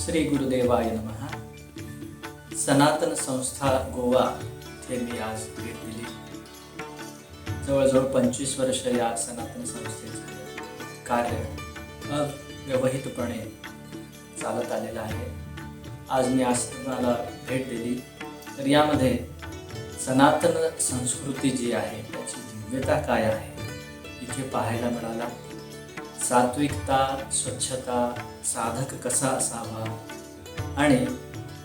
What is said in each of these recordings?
श्री गुरुदेवाय नमः। सनातन संस्था गोवा इथे मी आज भेट दिली. जवळजवळ पंचवीस वर्ष या सनातन संस्थेचे कार्य अव्यवहितपणे चालत आलेलं आहे. आज मी आश्रमाला भेट दिली. तर यामध्ये सनातन संस्कृती जी आहे त्याची दिव्यता काय आहे इथे पाहायला मिळाला. सात्विकता स्वच्छता साधक कसा असावा? आणि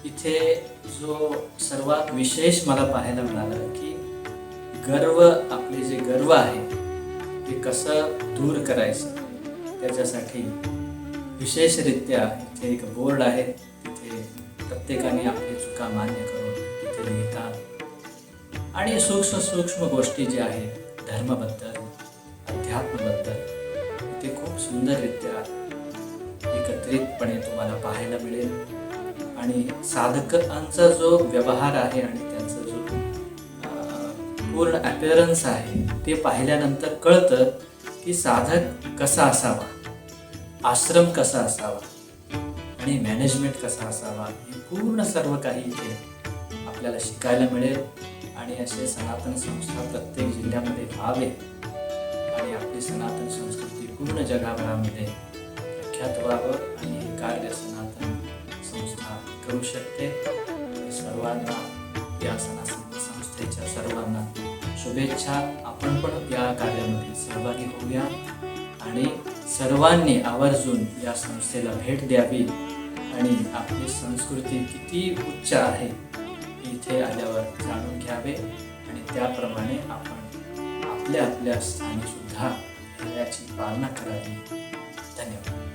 इथे जो सर्वात विशेष मला पाहायला मिळालं की गर्व आपले जे गर्व आहे ते कसं दूर करायचं? त्याच्यासाठी विशेषरित्या इथे एक बोर्ड आहे. तिथे प्रत्येकाने आपली चुका मान्य करून तिथे लिहितात. आणि सूक्ष्म सूक्ष्म गोष्टी ज्या आहेत धर्माबद्दल अध्यात्माबद्दल ते खूप सुंदररित्या एकत्रितपणे तुम्हाला पाहायला मिळेल. आणि साधकांचा जो व्यवहार आहे आणि त्यांचा जो पूर्ण अपिअरन्स आहे ते पाहिल्यानंतर कळतं की साधक कसा असावा आश्रम कसा असावा आणि मॅनेजमेंट कसा असावा हे पूर्ण सर्व काही इथे आपल्याला शिकायला मिळेल. आणि असे सनातन संस्था प्रत्येक जिल्ह्यामध्ये व्हावे आणि आपली सनातन संस्कृती पूर्ण जगाभरामध्ये प्रख्यात व्हावं आणि हे कार्य सनातन संस्था करू शकते। सर्वांना या सनातन संस्थेच्या सर्वांना शुभेच्छा. आपण पण या कार्यामध्ये सहभागी होऊया आणि सर्वांनी आवर्जून या संस्थेला भेट द्यावी आणि आपली संस्कृती किती उच्च आहे इथे आल्यावर जाणून घ्यावे आणि त्याप्रमाणे आपण आपल्या आपल्या स्थानी सुद्धा याची पालना करावी. धन्यवाद.